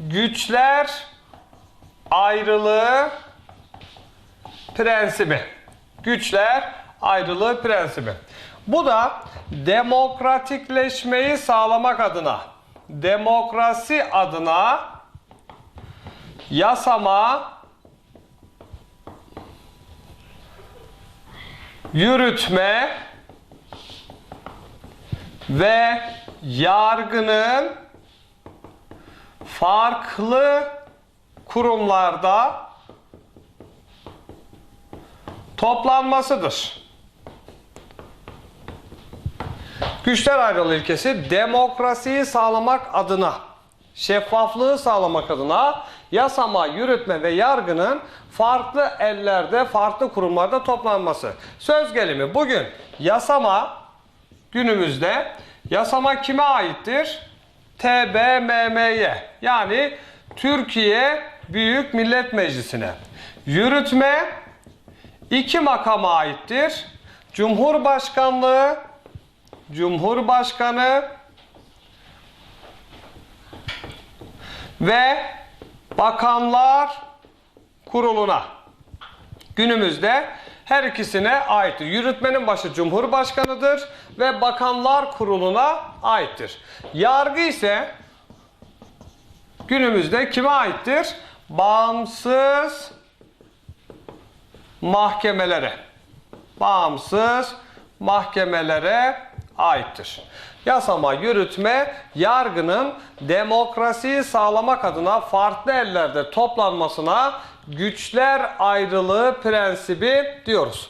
güçler ayrılığı prensibi. Güçler ayrılığı prensibi. Bu da demokratikleşmeyi sağlamak adına, demokrasi adına yasama, yürütme ve yargının farklı kurumlarda toplanmasıdır. Güçler ayrılığı ilkesi demokrasiyi sağlamak adına, şeffaflığı sağlamak adına yasama, yürütme ve yargının farklı ellerde, farklı kurumlarda toplanması. Söz gelimi bugün yasama günümüzde yasama kime aittir? TBMM'ye yani Türkiye Büyük Millet Meclisi'ne. Yürütme iki makama aittir. Cumhurbaşkanlığı, Cumhurbaşkanı ve Bakanlar Kurulu'na. Günümüzde her ikisine aittir. Yürütmenin başı Cumhurbaşkanı'dır ve Bakanlar Kurulu'na aittir. Yargı ise günümüzde kime aittir? Bağımsız mahkemelere. Bağımsız mahkemelere aittir. Yasama, yürütme, yargının demokrasiyi sağlamak adına farklı ellerde toplanmasına güçler ayrılığı prensibi diyoruz.